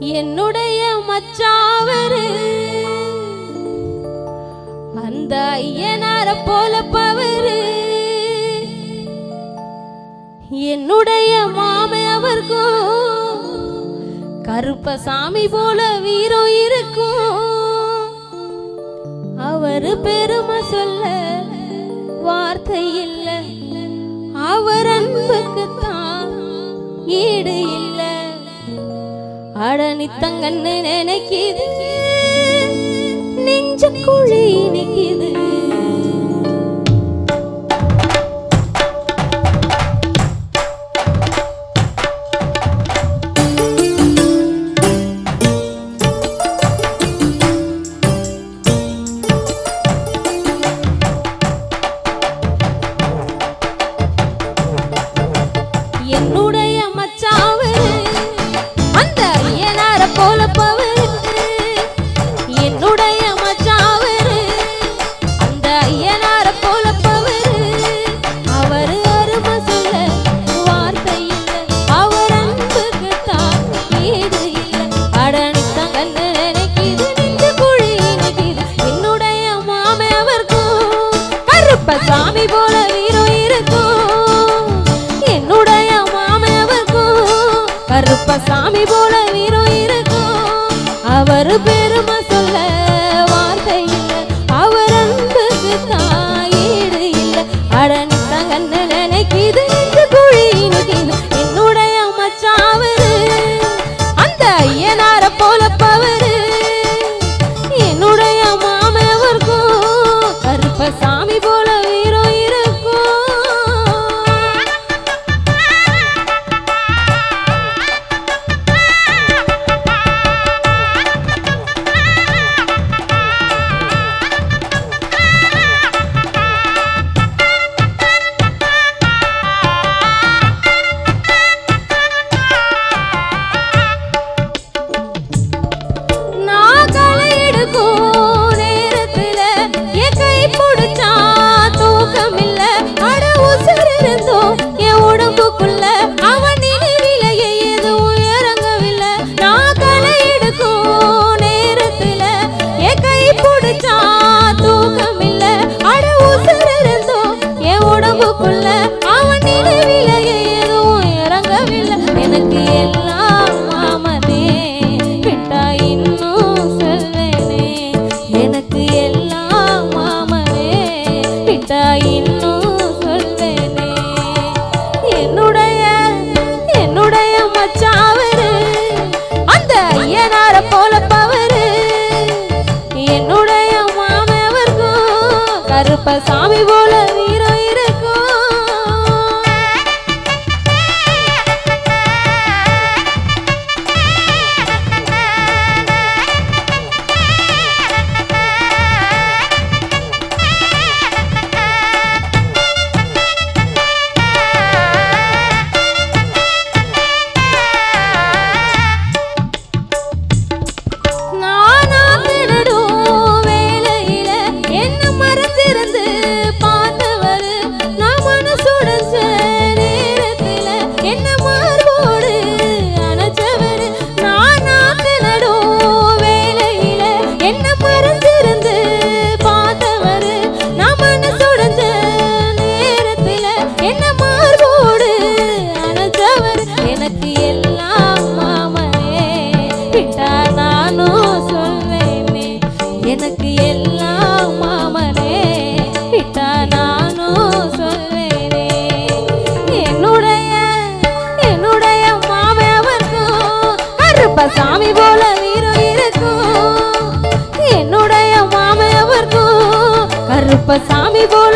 என்னுடைய மச்சாவரு. அந்த ஐயனார போல பவரு. என்னுடைய மாமை அவர்கோ கருப்பசாமி போல வீரம் இருக்கும் அவரு பெருமை சொல்ல வார்த்தை இல்லை. அவர் அன்புக்குத்தான் ஈடு இல்லை. அட நித்தங்கன்னு நினைக்கிது. நெஞ்சக்குழி நினைக்கிது என்னும் சாமி போல நீரும் இருக்கும். என்னுடைய மாமவர்க்கும் கருப்ப சாமி போல நீரும் இருக்கும். அவர் பெருமை சொல்ல வார்த்தை இல்லை. அவர் அன்புக்கு தாயீடு இல்லை. அடன் தகன்னு நினைக்கிது குழி தமிழ அப்ப சாமி yerinde. அப்ப சாமி போல